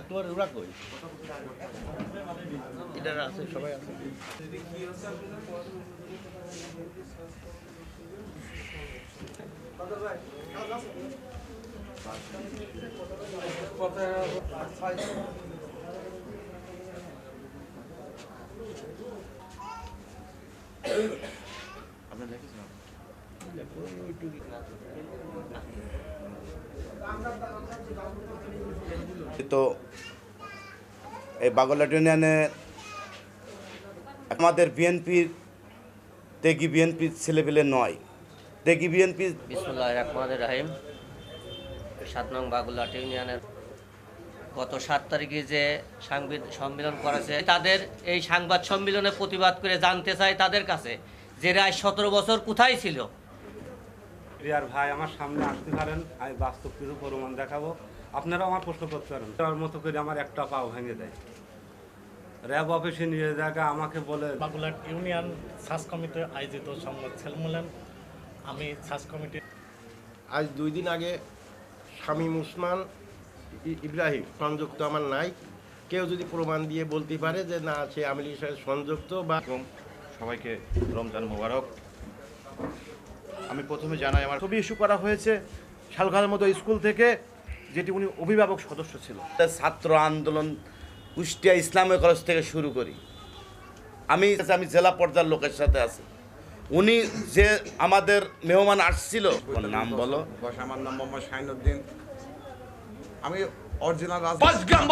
তোমার ওরা কই? এটা আছে সবাই আছে। আপনার দেখেছেন তো এই বাগলাট ইউনিয়নে আমাদের বিএনপির তেগি বিএনপির ছেলেপেলে নয়। তেগি বিএনপি বিসমুল্লাহ রহমান রাহিম, সাত নং বাগুলাট ইউনিয়নের গত সাত তারিখে যে সাংবিদ- সম্মেলন করেছে, তাদের এই সাংবাদ সম্মেলনে প্রতিবাদ করে জানতে চাই তাদের কাছে যে রায় সতেরো বছর কোথায় ছিল? রিয়ার ভাই আমার সামনে আসতে পারেন আমি বাস্তব কিছু প্রমাণ দেখাবো। আপনারাও আমার প্রশ্ন করতে পারেন। তার মতো করে আমার একটা পাও ভেঙে দেয়। র্যাব অফিসে নিয়ে জায়গা আমাকে বলে বাগুলাট ইউনিয়ন সাস কমিটি আয়োজিত সংবাদ সম্মেলন আমি সাস কমিটি আজ দুই দিন আগে শামীম উসমান ইব্রাহিম সংযুক্ত আমার নাই। কেউ যদি প্রমাণ দিয়ে বলতে পারে যে না সে আমিলির সাথে সংযুক্ত বা সবাইকে রমজান মোবারক। আমি প্রথমে জানাই আমার ছবি ইস্যু করা হয়েছে শালঘার মতো স্কুল থেকে যেটি উনি অভিভাবক সদস্য ছিল। ছাত্র আন্দোলন কুষ্টিয়া ইসলামী কলেজ থেকে শুরু করি। আমি আমি জেলা পর্যায়ের লোকের সাথে আছি। উনি যে আমাদের মেহমান আসছিল ওর নাম বলো। বস আমার নাম মোহাম্মদ শাহিনুদ্দিন। আমি অরিজিনাল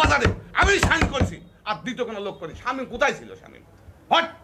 বাজারে আমি সাইন করেছি। আর দ্বিতীয় কোনো লোক করি স্বামী কোথায় ছিল স্বামী হট